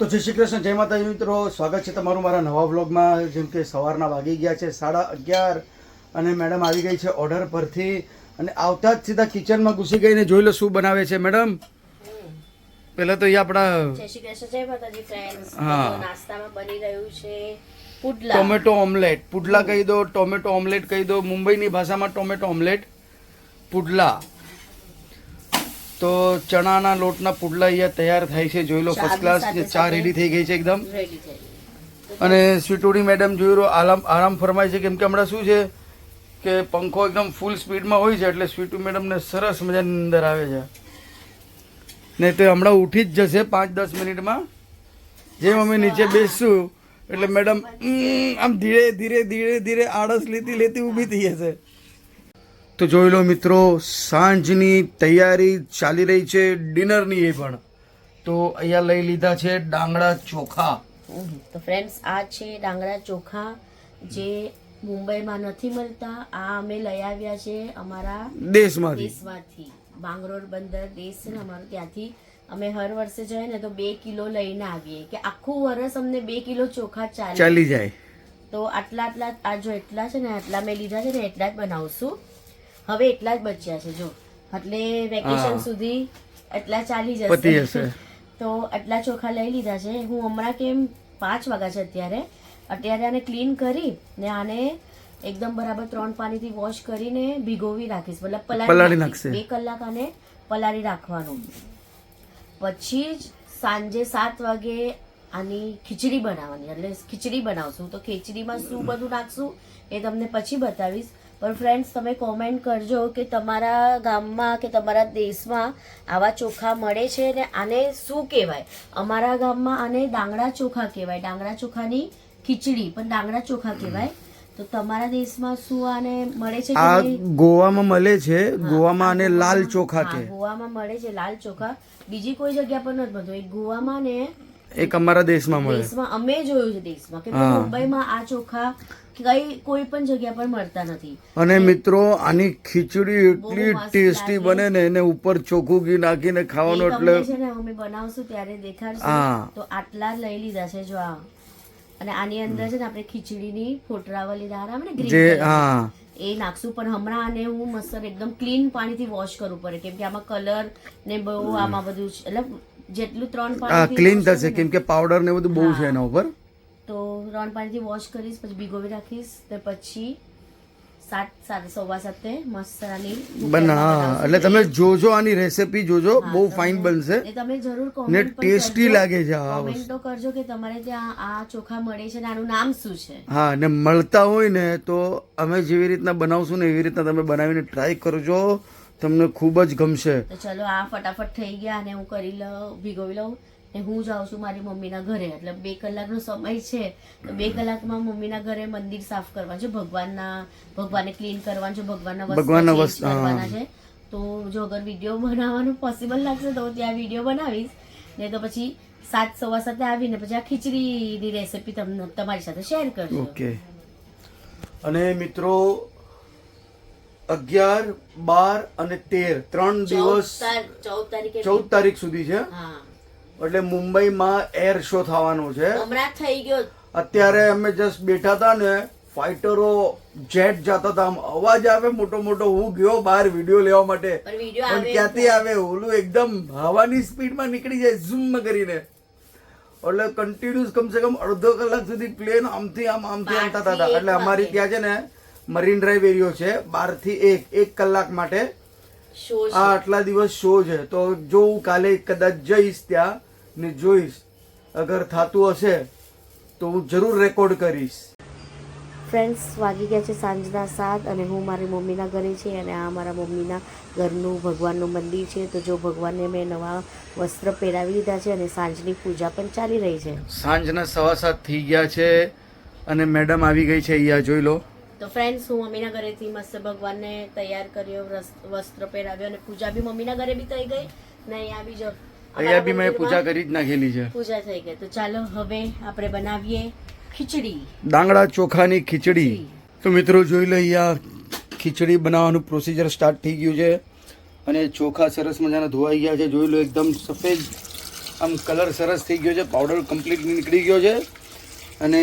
તો જય શ્રી કૃષ્ણ જય માતાજી મિત્રો. સ્વાગત છે તમારું મારા નવા વ્લોગમાં. જેમ કે સવારના વાગી ગયા છે સાડા અગિયાર અને મેડમ આવી ગઈ છે ઓર્ડર પરથી અને આવતા જ સીધા કિચનમાં ઘૂસી ગઈને જોઈ લો શું બનાવે છે મેડમ. પહેલાં તો એ આપણા હા. નાસ્તામાં બની રહ્યું છે ટોમેટો ઓમલેટ. પુડલા કહી દો ટોમેટો ઓમલેટ કહી દો. મુંબઈની ભાષામાં ટોમેટો ઓમલેટ. પુડલા. તો ચણાના લોટના પુડલા અહીંયા તૈયાર થાય છે. જોઈ લો ફર્સ્ટ ક્લાસ ચા રેડી થઈ ગઈ છે એકદમ. અને સ્વીટોડી મેડમ જોઈ લો આરામ આરામ ફરમાય છે. કેમ કે હમણાં શું છે કે પંખો એકદમ ફૂલ સ્પીડમાં હોય છે એટલે સ્વીટુ મેડમને સરસ મજાની અંદર આવે છે. ને તે હમણાં ઉઠી જ જશે પાંચ દસ મિનિટમાં. જેમ અમે નીચે બેસશું એટલે મેડમ આમ ધીરે ધીરે ધીરે ધીરે આળસ લેતી લેતી ઊભી થઈ જશે. તો જોઈ લો મિત્રો સાંજની તૈયારી ચાલી રહી છે ડિનરની એ પણ. તો અહીંયા લઈ લીધા છે ડાંગડા ચોખા. તો ફ્રેન્ડ્સ આ છે ડાંગરા ચોખા જે મુંબઈમાં નથી મળતા. આ અમે લઈ આવ્યા છે અમારા દેશમાંથી. દેશમાંથી. બાંગરોળ બંદર દેશ છે ને અમારો ત્યાંથી અમે હર વર્ષે જઈએ ને તો બે કિલો લઈને આવીએ કે આખું વર્ષ અમને બે કિલો ચોખા ચાલી જાય. તો આટલા આટલા આ જો એટલા છે ને આટલા મેં લીધા છે ને એટલા જ બનાવશું. હવે એટલા જ બચ્યા છે જો. એટલે વેકેશન સુધી એટલા ચાલી જશે. તો આટલા ચોખા લઈ લીધા છે. હું હમણાં કેમ પાંચ વાગ્યા છે અત્યારે. અત્યારે આને ક્લીન કરી ને આને એકદમ બરાબર ત્રણ પાણીથી વોશ કરીને ભીગોવી રાખીશ મતલબ પલાળી પલાળી નાખશે. બે કલાક આને પલાળી રાખવાનું. પછી જ સાંજે સાત વાગે આની ખીચડી બનાવવાની. એટલે ખીચડી બનાવશું. તો ખીચડીમાં શું બધું નાખશું એ તમને પછી બતાવીશ. પણ ફ્રેન્ડ્સ તમે કોમેન્ટ કરજો કે તમારા ગામમાં કે તમારા દેશમાં આવા ચોખા મળે છે ને આને શું કહેવાય? અમારા ગામમાં આને ડાંગરા ચોખા કહેવાય. ડાંગરા ચોખાની ખીચડી પણ ડાંગરા ચોખા કહેવાય. તો તમારા દેશમાં શું આને મળે છે આ ગોવામાં મળે છે. ગોવામાં આને લાલ ચોખા કે. ગોવામાં મળે છે લાલ ચોખા. બીજી કોઈ જગ્યા પર નથી મળતો. એક ગોવામાં ને એક અમારા દેશમાં મળે. દેશમાં અમે જોયું છે દેશમાં કે. મુંબઈમાં આ ચોખા કઈ કોઈ પણ જગ્યા પર મળતા નથી. અને મિત્રો આની ખીચડી એટલી ટેસ્ટી બને ને એને ઉપર ચોખ્ખું ઘી નાખીને ખાવાનું એટલે છે ને અમે બનાવશું ત્યારે દેખાડશું. તો આટલા લઈ લીધા છે જો આ. અને આની અંદર છે ને આપણે ખીચડીની ફોટરાવાળી દાળ આવે ને જે હા. એ નાખશું. પણ હમણાં આને હું મસ્ત એકદમ ક્લીન પાણીથી વોશ કરવું પડે. કેમ કે આમાં કલર ને બહુ આમાં બધું. એટલે જેટલું ત્રણ પાણી ક્લીન થશે કેમ કે પાવડર ને બધું બહુ છે એના ઉપર. તો ત્રણ પાણીથી વોશ કરીશ પછી ભીગોવી રાખીશ ને પછી સાત સાત સવા સાતે આની બના એટલે તમે જોજો આની રેસીપી જોજો. બહુ ફાઇન બનશે. તમે જરૂર ને ટેસ્ટી લાગે છે આ વસ્તુ. તો કરજો કે તમારે ત્યાં આ ચોખા મળે છે ને આનું નામ શું છે? હા ને મળતા હોય ને તો અમે જેવી રીતના બનાવશું ને એવી રીતના તમે બનાવીને ટ્રાય કરજો. તમને ખૂબ જ ગમશે. તો ચલો આ ફટાફટ થઈ ગયા અને હું કરી લઉં ભીગોવી લઉં ને હું જાઉં છું મારી મમ્મીના ઘરે. એટલે બે કલાકનો સમય છે તો બે કલાકમાં મમ્મીના ઘરે મંદિર સાફ કરવાનું છે ભગવાનના ભગવાનને ક્લીન કરવાનું છે ભગવાનના ભગવાનના change કરવાના છે તો જો અગર વીડિયો બનાવવાનું પોસિબલ લાગશે તો ત્યાં વીડિયો બનાવીશ. ને તો પછી સાત સવા સાતે આવીને પછી આ ખીચડીની રેસીપી તમને તમારી સાથે શેર કરજો ઓકે અને મિત્રો અગિયાર બાર અને તેર. ત્રણ દિવસ ચૌદ તારીખ સુધી છે. એટલે મુંબઈમાં એર શો થવાનો છે. થઈ ગયો. અત્યારે અમે જસ્ટ બેઠા હતા ને ફાઇટરો જેટ જતા હતા. આમ અવાજ આવે મોટો મોટો હું ગયો બહાર વીડિયો લેવા માટે. પણ ક્યાંથી આવે? ઓલું એકદમ હવાની સ્પીડમાં નીકળી જાય ઝૂમ કરીને. એટલે કન્ટિન્યુઅસ કમસે કમ અડધો કલાક સુધી પ્લેન આમથી આમ આમથી આમ થતા હતા. એટલે અમારી ત્યાં છે ને મરીન ડ્રાઈવ એરિયો છે બારથી એક એક કલાક માટે. આ આટલા દિવસ શો છે. તો જો હું કાલે કદાચ જઈશ ત્યાં ને જોઈશ. અગર થતું હશે તો હું જરૂર રેકોર્ડ કરીશ. ફ્રેન્ડ્સ વાગી ગયા છે સાંજના સાત અને હું મારી મમ્મીના ઘરે છે અને આ મારા મમ્મીના ઘરનું ભગવાનનું મંદિર છે. તો જો ભગવાનને મેં નવા વસ્ત્ર પહેરાવી લીધા છે અને સાંજની પૂજા પણ ચાલી રહી છે. સાંજના સવા સાત થઈ ગયા છે અને મેડમ આવી ગઈ છે અહીંયા જોઈ લો. તો ફ્રેન્ડ્સ હું મમ્મીના ઘરેથી મસ્ત ભગવાનને તૈયાર કર્યો વસ- વસ્ત્ર પહેરાવ્યો અને પૂજા બી મમ્મીના ઘરે બી થઈ ગઈ ને અહીંયા બી જો અહીંયા બી મેં પૂજા કરી જ નાખેલી છે. પૂજા થઈ ગઈ. તો ચાલો હવે આપણે બનાવીએ ખીચડી. ડાંગડા ચોખાની ખીચડી. તો મિત્રો જોઈ લો આ ખીચડી બનાવવાનું પ્રોસીજર સ્ટાર્ટ થઈ ગયું છે. અને ચોખા સરસ મજાના ધોવાઈ ગયા છે. જોઈ લો એકદમ સફેદ આમ કલર સરસ થઈ ગયો છે. પાવડર કમ્પ્લીટ નીકળી ગયો છે. અને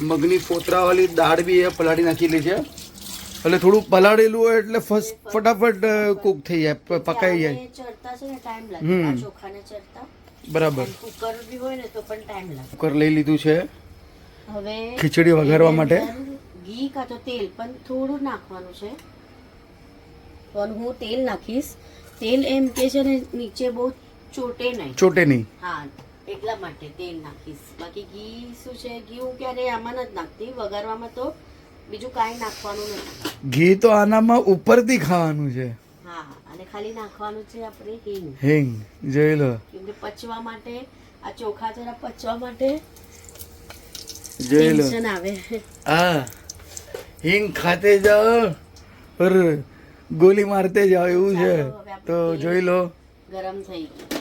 મગની ફોતરાવાળી દાળ બી એ પલાળી નાખેલી છે. એટલે થોડું પલાળેલું હોય એટલે ફટાફટ કૂક થઈ જાય પકાઈ જાય. હમ. બરાબર. કુકર લઈ લીધું છે. હવે ખીચડી વઘારવા માટે. ઘી કાં તો તેલ પણ થોડું નાખવાનું છે. પણ હું તેલ નાખીશ. તેલ એમ કે છે ને નીચે બહુ ચોટે નહીં. ચોટે નહીં. હા. એટલા માટે તેલ નાખીશ. બાકી ઘી શું છે? ઘી હું ક્યારે આમાં નથી નાખતી. વઘારવામાં તો બીજું કાંઈ નાખવાનું નથી. ઘી તો આનામાં ઉપરથી ખાવાનું છે. હા અને ખાલી નાખવાનું છે આપણે હિંગ. હિંગ જોઈ લો. કેમકે પચવા માટે આ ચોખા જરા પચવા માટે જોઈ લો. આવે. હા. હિંગ ખાતે જાઓ પર ગોલી મારતે જાઓ એવું છે. તો જોઈ લો. ગરમ થઈ ગયું.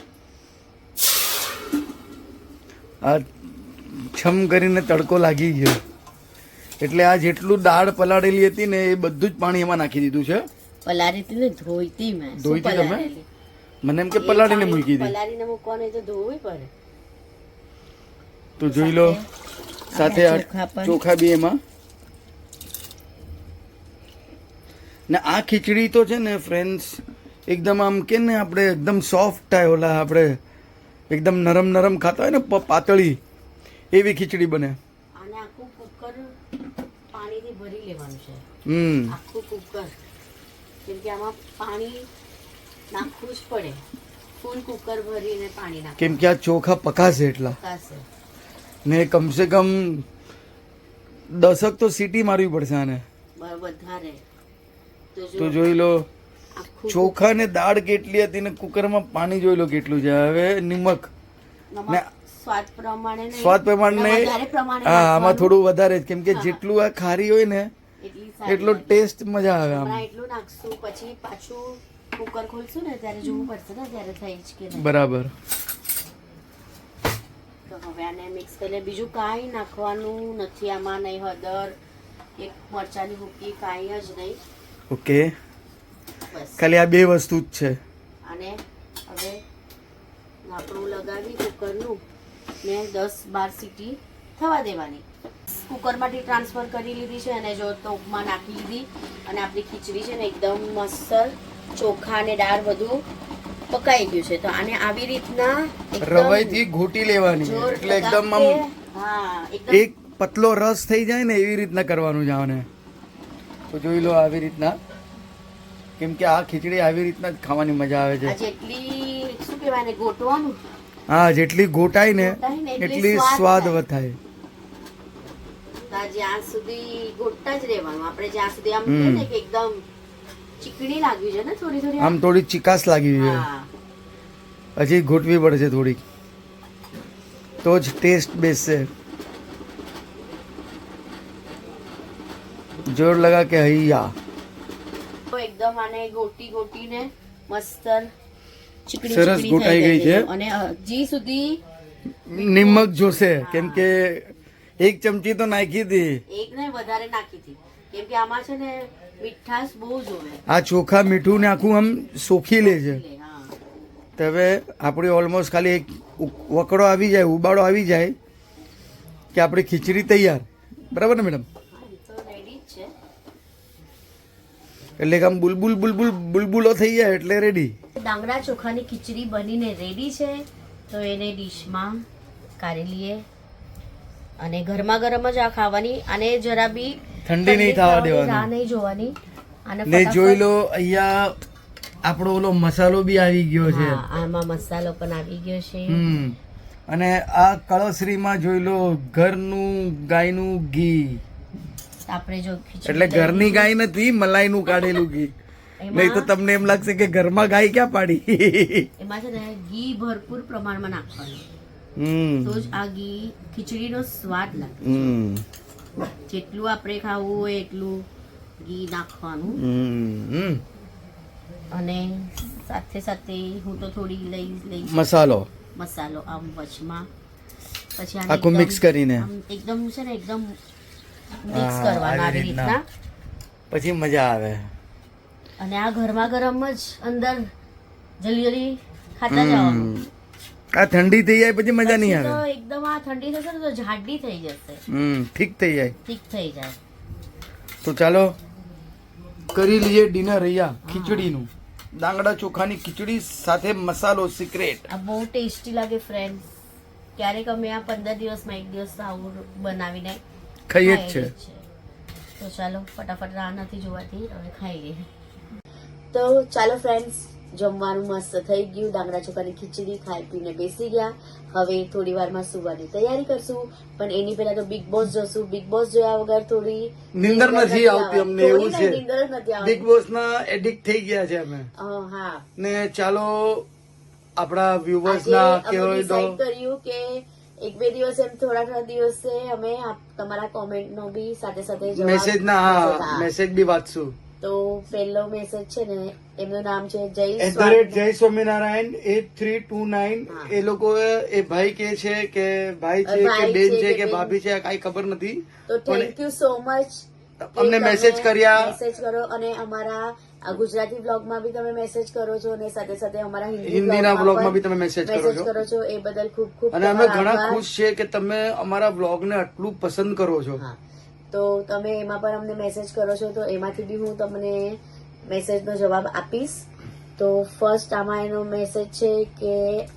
આ છમ કરીને તડકો લાગી ગયો. એટલે આ જેટલું દાળ પલાળેલી હતી ને એ બધું જ પાણી એમાં નાખી દીધું છે. પલાળી હતી ને ધોઈતી મેં. ધોઈતી તમે? મને એમ કે પલાળીને મૂકી દીધી પલાળીને મૂકવાનું તો ધોવી પડે. તો જોઈ લો સાથે ચોખા બી એમાં. ને આ ખીચડી તો છે ને ફ્રેન્ડ્સ એકદમ આમ કે ને આપણે એકદમ સોફ્ટ થાય ઓલા આપણે એકદમ નરમ નરમ ખાતા હોય ને પાતળી એવી ખીચડી બને. પાણીથી ભરી લેવાનું છે. આખું કુકર. કેમ કે આમાં પાણી નાખવું જ પડે. ફૂલ કુકર ભરીને પાણી નાખવું. કેમ કે આ ચોખા પકાશે એટલા. ને કમસે કમ દસક તો સીટી મારવી પડશે આને. વધારે. તો જોઈ લો. ચોખા ને દાળ કેટલી હતી ને કુકરમાં પાણી જોઈ લો કેટલું છે. હવે નિમક. ને સ્વાદ પ્રમાણે હા આમાં થોડું વધારે જ. કેમ કે જેટલું આ ખારી હોય ને એટલો ટેસ્ટ મજા આવે આમ. એટલું નાખશું પછી પાછું કુકર ખોલશું ને ત્યારે જોવું પડશે ને ત્યારે થઈ જ કે બરાબર. તો હવે આને મિક્સ કરીને બીજું કાંઈ નાખવાનું નથી આમાં નહીં હળદર એક મરચાની ભૂકી કાંઈ જ નહીં. ઓકે. ખાલી આ બે વસ્તુ જ છે. અને હવે આપણું લગાવી કુકરનું ને દસ બાર સીટી થવા દેવાની. કુકરમાંથી ટ્રાન્સફર કરી લીધી છે અને જો તો ઉપમા નાખી લીધી અને આપણી ખીચડી છે ને એકદમ મસ્ત ચોખા અને દાળ બધું પકાઈ ગયું છે. તો આને આવી રીતના રવાઈથી ઘોટી લેવાની એટલે એકદમ હા એક પતલો રસ થઈ જાય ને એવી રીતના કરવાનું છે આને. તો જોઈ લો આવી રીતના. કેમ કે આ ખીચડી આવી રીતના જ ખાવાની મજા આવે છે. જેટલી શું કહેવાય ગોટવાનું? હા જેટલી ગોટાય ને એટલી સ્વાદ વધાય જ્યાં સુધી ગોટતા જ રહેવાનું. આપણે જ્યાં સુધી આમ હમ. ને કે એકદમ ચીકણી લાગવી છે ને થોડી થોડી આમ થોડી ચિકાસ લાગી છે હજી ગોટવી પડશે થોડીક. તો જ ટેસ્ટ બેસશે. જોર લગા કે હૈયા. એકદમ આને ગોટી ગોટીને મસ્ત ચીકણી સરસ ગોટાઈ ગઈ છે. અને હજી સુધી નિમક જોશે. કેમ કે એક ચમચી તો નાખી હતી. એક ને વધારે નાખી હતી. કેમ કે આમાં છે ને મીઠાશ બહુ જોવે. આ ચોખા મીઠું ને આખું આમ સોખી લે છે. તો હવે આપણી ઓલમોસ્ટ ખાલી એક વકડો આવી જાય ઉબાળો આવી જાય કે આપણી ખીચડી તૈયાર. બરાબર ને મેડમ હા, એ તો રેડી જ છે એટલે આમ બુલબુલ બુલબુલ બુલબુલો થઈ જાય એટલે રેડી ડાંગરા ચોખાની ખીચડી બનીને રેડી છે તો એને ડીશમાં કાઢી લઈએ. અને ગરમા ગરમ જ આ ખાવાની અને જરા બી ઠંડી નહીં થવા દેવાની. રાહ નહીં જોવાની. અને ને જોઈ લો અહીંયા આપણો ઓલો મસાલો બી આવી ગયો છે. આમાં મસાલો પણ આવી ગયો છે. હમ. અને આ કળશ્રીમાં જોઈ લો ઘરનું ગાયનું ઘી. આપણે જો એટલે ઘરની ગાય નથી મલાઈનું કાઢેલું ઘી. નહીં તો તમને એમ લાગશે કે ઘરમાં ગાય ક્યાં પાડી? એમાં છે ને ઘી ભરપૂર પ્રમાણમાં નાખવાનું. તો જ આ ઘી ખીચડીનો સ્વાદ લાગે જેટલું આપણે ખાવું હોય એટલું ઘી નાખવાનું. અને સાથે સાથે હું તો થોડી લઈ લઈ મસાલો. મસાલો આમ વચમાં. પછી આખું મિક્સ કરીને. એકદમ છે ને એકદમ મિક્સ કરવાનું આવી આવી રીતના. પછી મજા આવે. અને આ ગરમા ગરમ જ અંદર જલ્દી જલ્દી ખાતા જવાનું. આ ઠંડી થઈ જાય પછી મજા નહીં પછી તો આવે એકદમ આ ઠંડી થશે તો જાડી થઈ જશે. હમ ઠીક થઈ જાય. ઠીક થઈ જાય. તો ચાલો કરી લઈએ ડિનર અહીંયા ખીચડીનું. દાંગડા ચોખાની ખીચડી સાથે મસાલો સિક્રેટ આ બહુ ટેસ્ટી લાગે ફ્રેન્ડ્સ ક્યારેક અમે આ પંદર દિવસમાં એક દિવસ આવું બનાવીને ખાઈએ જ છે. તો ચાલો ફટાફટ રાહ નથી જોવાતી હવે ખાઈએ. તો ચાલો ફ્રેન્ડ્સ જમવાનું મસ્ત થઈ ગયું. ડાંગરા ચોખાની ખીચડી ખાઈ પીને બેસી ગયા. હવે થોડી વારમાં સુવાની તૈયારી કરશું. પણ એની પહેલા તો બિગ બોસ જોશું. બિગ બોસ જોયા વગર થોડી નીંદર નથી આવતી અમને એવું છે. બિગ બોસ ના એડિક્ટ થઈ ગયા છે અમે. હા. ને ચાલો આપણા વ્યુઅર્સ ના કહેવાય તો કર્યું કે એક બે દિવસ એમ થોડા થોડા દિવસે અમે તમારા કોમેન્ટ નો બી સાથે સાથે મેસેજ ના. મેસેજ બી વાંચશું. તો પહેલો મેસેજ છે ને એમનું નામ છે Jai Jai Swaminarayan at three two nine એ લોકો એ ભાઈ કે છે કે ભાઈ છે કે બેન છે કે ભાભી છે કાંઈ ખબર નથી. તો થેન્ક યુ સો મચ અમને મેસેજ કર્યા. મેસેજ કરો અને અમારા આ ગુજરાતી બ્લોગમાં બી તમે મેસેજ કરો છો અને સાથે સાથે અમારા હિન્દી હિન્દીના બ્લોગમાં બી તમે મેસેજ કરો છો. કરો છો. એ બદલ ખૂબ ખૂબ અને અમે ઘણા ખુશ છે કે તમે અમારા બ્લોગને આટલું પસંદ કરો છો. તો તમે એમાં પણ અમને મેસેજ કરો છો તો એમાંથી બી હું તમને મેસેજનો જવાબ આપીશ. તો ફર્સ્ટ આમાં એનો મેસેજ છે કે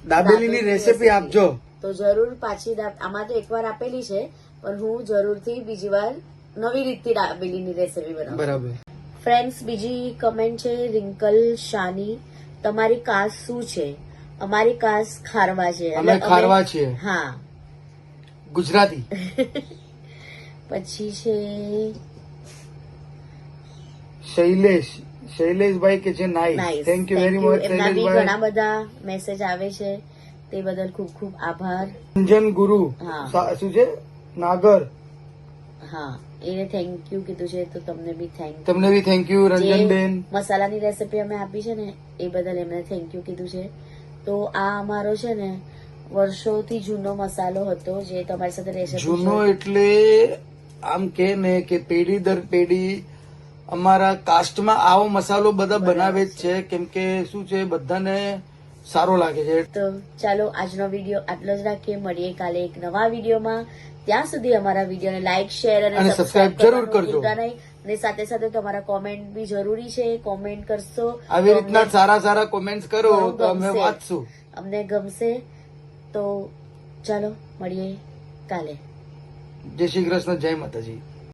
દાબેલીની રેસીપી આપજો. તો જરૂર પાછી આમાં તો એકવાર આપેલી છે પણ હું જરૂરથી બીજી વાર નવી રીતથી દાબેલીની રેસીપી બનાવું. બરાબર. ફ્રેન્ડ્સ બીજી કમેન્ટ છે રિંકલ શાની. તમારી કાસ શું છે? અમારી કાસ ખારવા છે. અમે ખારવા છે. હા. ગુજરાતી. પછી છે શૈલેષ. શૈલેષભાઈ કે છે nice. Thank you very much Shaileshbhai ઘણા બધા મેસેજ આવે છે. તે બદલ ખૂબ ખૂબ આભાર. રંજન ગુરુ. હા. શું છે? નાગર. હા એને થેન્ક યુ કીધું છે તો તમને બી થેન્ક તમને બી થેન્ક યુ રંજનબેન. મસાલાની રેસીપી અમે આપી છે ને એ બદલ એમને થેન્ક યુ કીધું છે. તો આ અમારો છે ને વર્ષોથી જૂનો મસાલો હતો જે તમારી સાથે રેસીપી જૂનો એટલે આમ કે ને કે પેઢી દર પેઢી અમારા કાસ્ટમાં આવો મસાલો બધા બનાવે જ છે. કેમ કે શું છે બધાને સારો લાગે છે. તો ચાલો આજનો વીડિયો આટલો જ રાખીએ. મળીએ કાલે એક નવા વિડીયોમાં. ત્યાં સુધી અમારા વિડીયોને લાઈક શેર અને અને સબસ્ક્રાઇબ જરૂર કરજો. અને સાથે સાથે તમારા કોમેન્ટ બી જરૂરી છે. કોમેન્ટ કરશો આવી રીતના સારા સારા કોમેન્ટ કરો તો અમે વાંચશું. અમને ગમશે. તો ચાલો મળીએ કાલે. જય શ્રી કૃષ્ણ જય માતાજી.